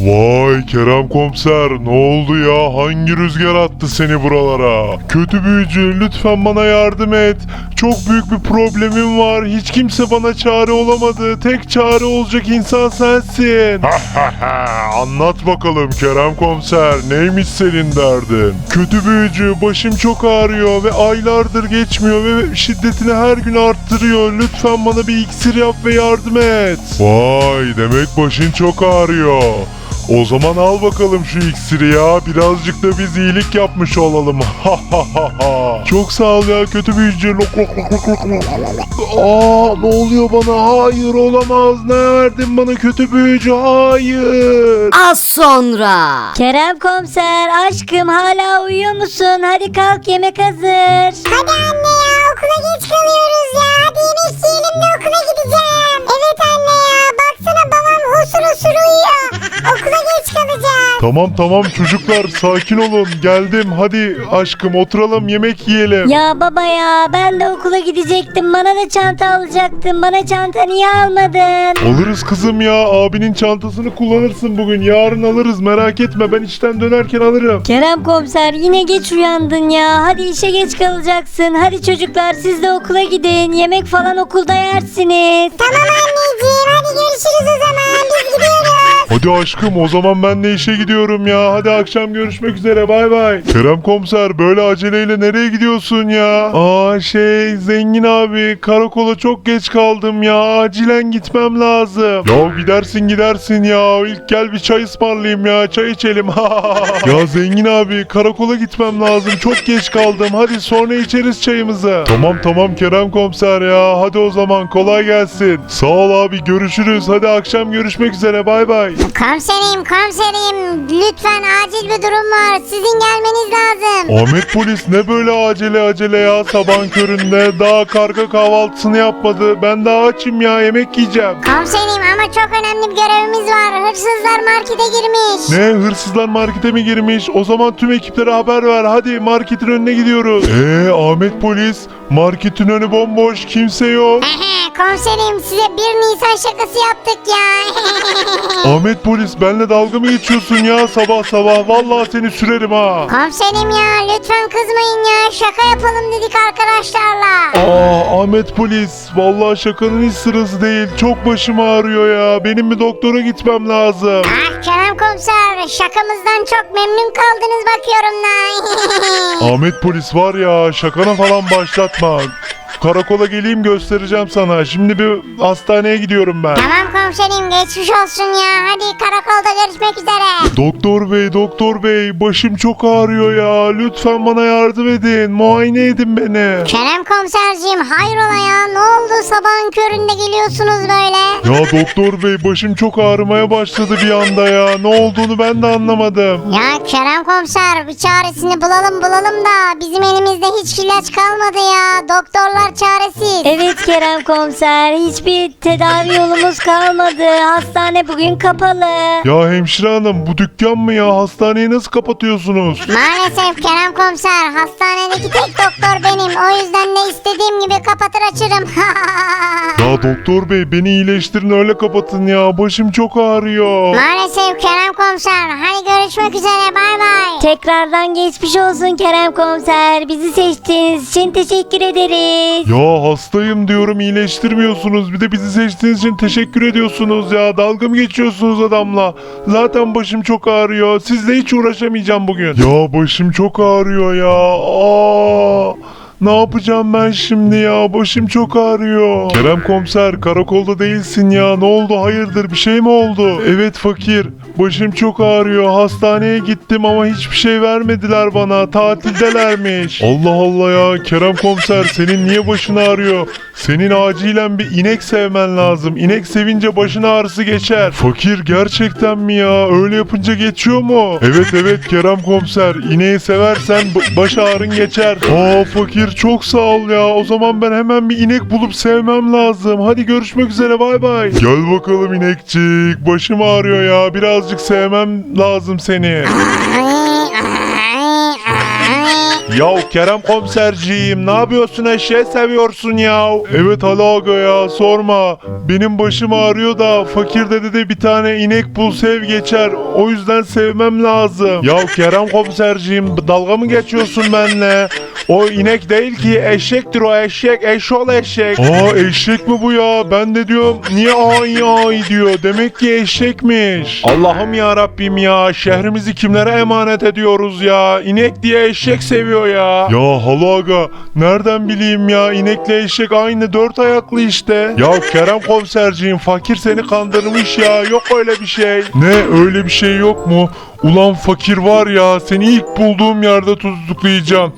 Vay Kerem komiser ne oldu ya hangi rüzgar attı seni buralara? Kötü büyücü lütfen bana yardım et. Çok büyük bir problemim var. Hiç kimse bana çare olamadı. Tek çare olacak insan sensin. Anlat bakalım Kerem komiser neymiş senin derdin? Kötü büyücü başım çok ağrıyor ve aylardır geçmiyor ve şiddetini her gün arttırıyor. Lütfen bana bir iksir yap ve yardım et. Vay demek başın çok ağrıyor. O zaman al bakalım şu iksiri ya. Birazcık da biz iyilik yapmış olalım. Ha ha ha ha. Çok sağ ol ya kötü büyücü. Lok lok lok lok lok lok. Aa ne oluyor bana? Hayır olamaz. Ne verdin bana kötü büyücü? Hayır. Az sonra. Kerem komiser aşkım hala uyuyor musun? Hadi kalk yemek hazır. Hadi anne ya okula geç kalıyoruz ya. Hadi yemek yiyelim de okula gideceğim. Evet anne husur husur uyuyor. Okula geç. Tamam tamam çocuklar sakin olun. Geldim. Hadi aşkım oturalım yemek yiyelim. Ya baba ya ben de okula gidecektim. Bana da çanta alacaktın. Bana çanta niye almadın? Alırız kızım ya. Abinin çantasını kullanırsın bugün. Yarın alırız. Merak etme. Ben işten dönerken alırım. Kerem komiser yine geç uyandın ya. Hadi işe geç kalacaksın. Hadi çocuklar siz de okula gidin. Yemek falan okulda yersiniz. Tamam anneciğim hadi görüşürüz o zaman biz gidiyoruz. Hadi aşkım o zaman ben de işe gidiyorum ya. Hadi akşam görüşmek üzere bay bay. Kerem komiser böyle aceleyle nereye gidiyorsun ya? Aa şey zengin abi karakola çok geç kaldım ya. Acilen gitmem lazım. Ya gidersin gidersin ya. İlk gel bir çay ısmarlayayım ya. Çay içelim. ya zengin abi karakola gitmem lazım. Çok geç kaldım. Hadi sonra içeriz çayımızı. Tamam tamam Kerem komiser ya. Hadi o zaman kolay gelsin. Sağ ol abi görüşürüz. Hadi akşam görüşmek üzere bay bay. Komiserim komiserim lütfen acil bir durum var. Sizin gelmeniz lazım. Ahmet polis ne böyle acele acele ya sabahın köründe daha karga kahvaltısını yapmadı. Ben daha açım ya yemek yiyeceğim. Komiserim ama çok önemli bir görevimiz var. Hırsızlar markete girmiş. Ne hırsızlar markete mi girmiş? O zaman tüm ekiplere haber ver. Hadi marketin önüne gidiyoruz. Eee Ahmet polis marketin önü bomboş kimse yok. komiserim size 1 Nisan şakası yaptık ya. Ahmet polis benle dalga mı geçiyorsun ya sabah sabah? Vallahi seni sürerim ha. komiserim ya lütfen kızmayın ya. Şaka yapalım dedik arkadaşlarla. Aa Ahmet polis vallahi şakanın hiç sırası değil. Çok başım ağrıyor ya. Benim bir doktora gitmem lazım. Ah Kerem komiser şakamızdan çok memnun kaldınız bakıyorum da. Ahmet polis var ya şakana falan başlatma. Karakola geleyim göstereceğim sana. Şimdi bir hastaneye gidiyorum ben. tamam komiserim geçmiş olsun ya. Hadi karakolda görüşmek üzere. Doktor bey, doktor bey başım çok ağrıyor ya. Lütfen bana yardım edin. Muayene edin beni. Kerem komiserciğim hayrola ya ne oldu sabahın köründe geliyorsunuz böyle? Ya doktor bey başım çok ağrımaya başladı bir anda ya. Ne olduğunu ben de anlamadım. Ya Kerem komiser bir çaresini bulalım bulalım da bizim elimizde hiç ilaç kalmadı ya. Doktorlar çaresiz. Evet Kerem komiser hiçbir tedavi yolumuz kalmadı. Hastane bugün kapalı. Ya hemşire hanım bu dükkan mı ya? Hastaneyi nasıl kapatıyorsunuz? Maalesef Kerem komiser hastanedeki tek doktor benim. O yüzden de istediğim gibi kapatır açarım. Ya doktor bey beni iyileştirin öyle kapatın ya. Başım çok ağrıyor. Maalesef Kerem komiser. Hadi görüşmek üzere bay bay. Tekrardan geçmiş olsun Kerem komiser. Bizi seçtiğiniz için teşekkür ederiz. Ya hastayım diyorum iyileştirmiyorsunuz. Bir de bizi seçtiğiniz için teşekkür ediyorsunuz ya. Dalga mı geçiyorsunuz adamla? Zaten başım çok ağrıyor. Sizle hiç uğraşamayacağım bugün. Ya başım çok ağrıyor ya. Aa! Ne yapacağım ben şimdi ya? Başım çok ağrıyor. Kerem komiser karakolda değilsin ya. Ne oldu? Hayırdır? Bir şey mi oldu? Evet fakir. Başım çok ağrıyor. Hastaneye gittim ama hiçbir şey vermediler bana. Tatildelermiş. Allah Allah ya. Kerem komiser senin niye başın ağrıyor? Senin acilen bir inek sevmen lazım. İnek sevince başın ağrısı geçer. Fakir gerçekten mi ya? Öyle yapınca geçiyor mu? Evet evet Kerem komiser. İneği seversen baş ağrın geçer. Aa fakir çok sağ ol ya. O zaman ben hemen bir inek bulup sevmem lazım. Hadi görüşmek üzere bay bay. Gel bakalım inekçik. Başım ağrıyor ya. Birazcık sevmem lazım seni. Ya Kerem komiserciğim ne yapıyorsun eşeği seviyorsun ya? Evet Ali Aga ya sorma. Benim başım ağrıyor da fakir dede de bir tane inek bul sev geçer. O yüzden sevmem lazım. Ya Kerem komiserciğim dalga mı geçiyorsun benimle? O inek değil ki eşektir o eşek eşol eşek. Aa eşek mi bu ya? Ben de diyorum niye ay ay diyor. Demek ki eşekmiş. Allah'ım ya Rabbim ya şehrimizi kimlere emanet ediyoruz ya? İnek diye eşek seviyor ya. Ya halo aga nereden bileyim ya inekle eşek aynı dört ayaklı işte. Ya Kerem komiserciğim fakir seni kandırmış ya yok öyle bir şey. Ne öyle bir şey yok mu? Ulan fakir var ya seni ilk bulduğum yerde tutuklayacağım.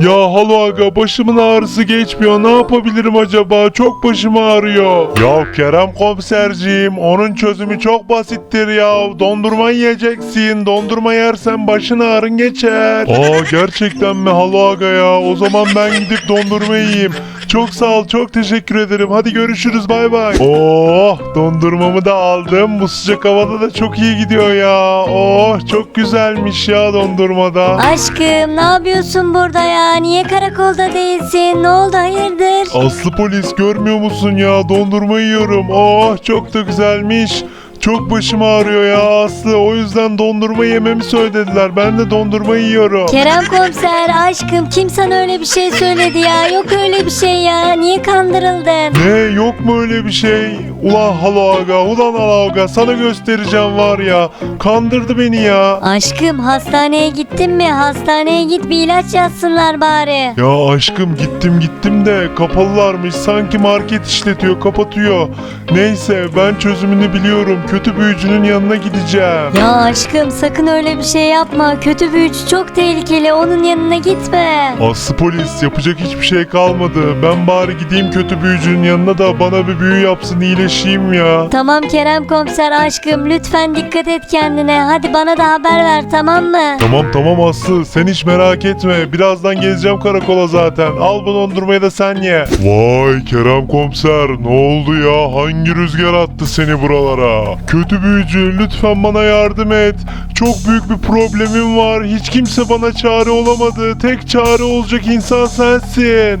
Ya halo aga başımın ağrısı geçmiyor ne yapabilirim acaba çok başım ağrıyor. Ya Kerem komiserciğim onun çözümü çok basittir ya dondurma yiyeceksin dondurma yersen başın ağrın geçer. Aa gerçekten mi halo aga ya o zaman ben gidip dondurma yiyeyim. Çok sağ ol çok teşekkür ederim hadi görüşürüz bay bay. Oh dondurmamı da aldım bu sıcak havada da çok iyi gidiyor ya. Oh çok güzelmiş ya dondurmada. Aşkım ne yapıyorsun burada ya? Niye karakolda değilsin? Ne oldu hayırdır? Aslı polis görmüyor musun ya dondurma yiyorum. Oh çok da güzelmiş. Çok başım ağrıyor ya Aslı. O yüzden dondurma yememi söylediler. Ben de dondurma yiyorum. Kerem komiser aşkım kim sana öyle bir şey söyledi ya? Yok öyle bir şey ya. Niye kandırıldın? Ne yok mu öyle bir şey? Ulan halo aga, ulan halo aga sana göstereceğim var ya. Kandırdı beni ya. Aşkım hastaneye gittin mi? Hastaneye git bir ilaç yazsınlar bari. Ya aşkım gittim gittim de kapalılarmış. Sanki market işletiyor kapatıyor. Neyse ben çözümünü biliyorum. Kötü büyücünün yanına gideceğim. Ya aşkım sakın öyle bir şey yapma. Kötü büyücü çok tehlikeli. Onun yanına gitme. Aslı polis yapacak hiçbir şey kalmadı. Ben bari gideyim kötü büyücünün yanına da bana bir büyü yapsın iyileşeyim ya. Tamam Kerem komiser aşkım lütfen dikkat et kendine. Hadi bana da haber ver tamam mı? Tamam tamam Aslı sen hiç merak etme. Birazdan gezeceğim karakola zaten. Al bu dondurmayı da sen ye. Vay Kerem komiser ne oldu ya? Hangi rüzgar attı seni buralara? Kötü büyücü lütfen bana yardım et. Çok büyük bir problemim var. Hiç kimse bana çare olamadı. Tek çare olacak insan sensin.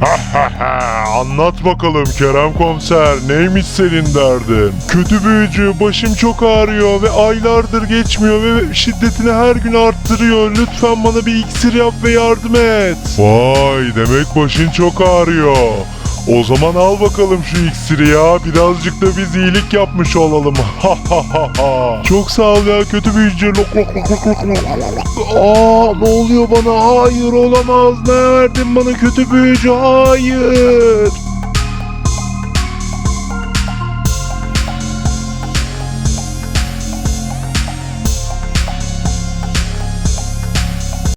Anlat bakalım Kerem komiser neymiş senin derdin? Kötü büyücü başım çok ağrıyor ve aylardır geçmiyor ve şiddetini her gün arttırıyor. Lütfen bana bir iksir yap ve yardım et. Vay demek başın çok ağrıyor. O zaman al bakalım şu iksiri ya. Birazcık da biz iyilik yapmış olalım. Çok sağ ol ya kötü büyücü. Aa ne oluyor bana? Hayır olamaz. Ne verdin bana kötü büyücü? Hayır.